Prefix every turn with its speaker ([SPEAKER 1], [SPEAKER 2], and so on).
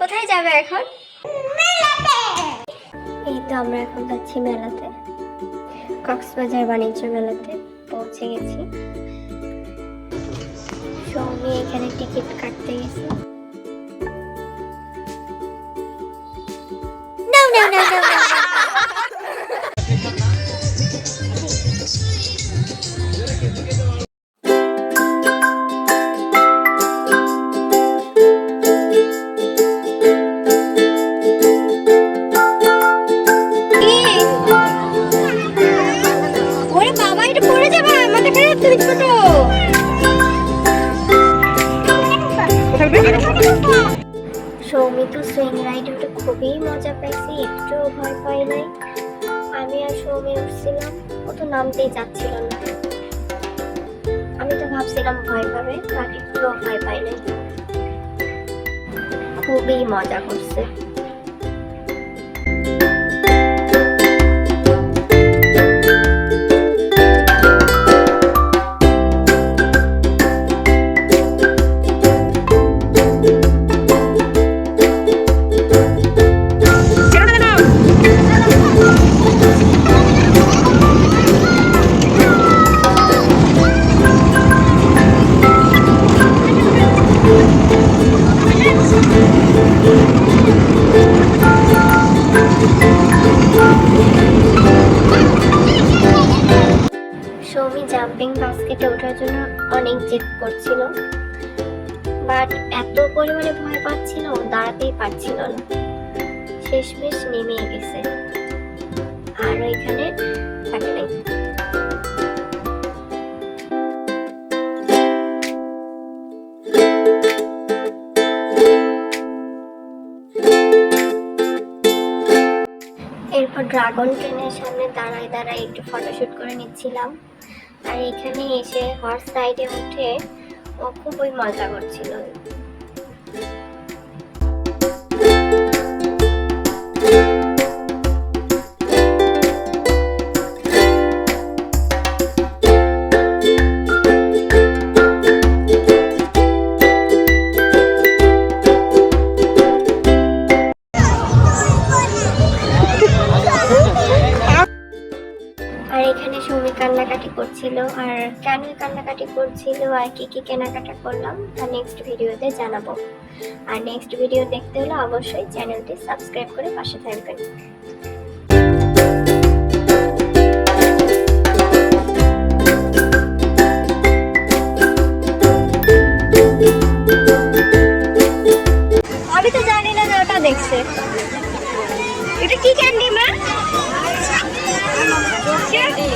[SPEAKER 1] কোথায় যাবে এখন? এই তো আমরা এখন যাচ্ছি মেলাতে। কক্সবাজার বাণিজ্য মেলাতে পৌঁছে গেছি। সৌমি এখানে টিকিট কাটতে গেছি। সৌমিত সুইং রাইডে খুবই মজা পাইছি, একটু ভয় পাই নাই। আমি আর সৌমি উঠছিলাম, ও তো নামতেই যাচ্ছিল না। আমি তো ভাবছিলাম ভয় পাবে, বাট একটুও ভয় পাই নাই। খুবই মজা করছে। জাম্পিং বাস্কেটে ওঠার জন্য অনেক জেদ করছিল। বাট এত পরিমাণে ভয় পাচ্ছিল দাঁড়াতেই পারছিল না। শেষমেশ নেমে গেছে। আর ওইখানে নাই। এরপর ড্রাগন ট্রেনের সামনে দাঁড়ায় দাঁড়ায় একটু ফটোশুট করে নিচ্ছিলাম। আর এখানে এসে হর্স রাইডে উঠে ও খুবই মজা করছিল। কান্নাকাটি করছিল আর কেন কান্নাকাটি করছিল আর কি কি কেনাকাটা করলাম তা নেক্সট ভিডিওতে জানাব। আর নেক্সট ভিডিও দেখতে হলে অবশ্যই চ্যানেলটি সাবস্ক্রাইব করে পাশে থাকবেন। এটা কি ক্যান্ডি মা? আচ্ছা। ক্যান্ডি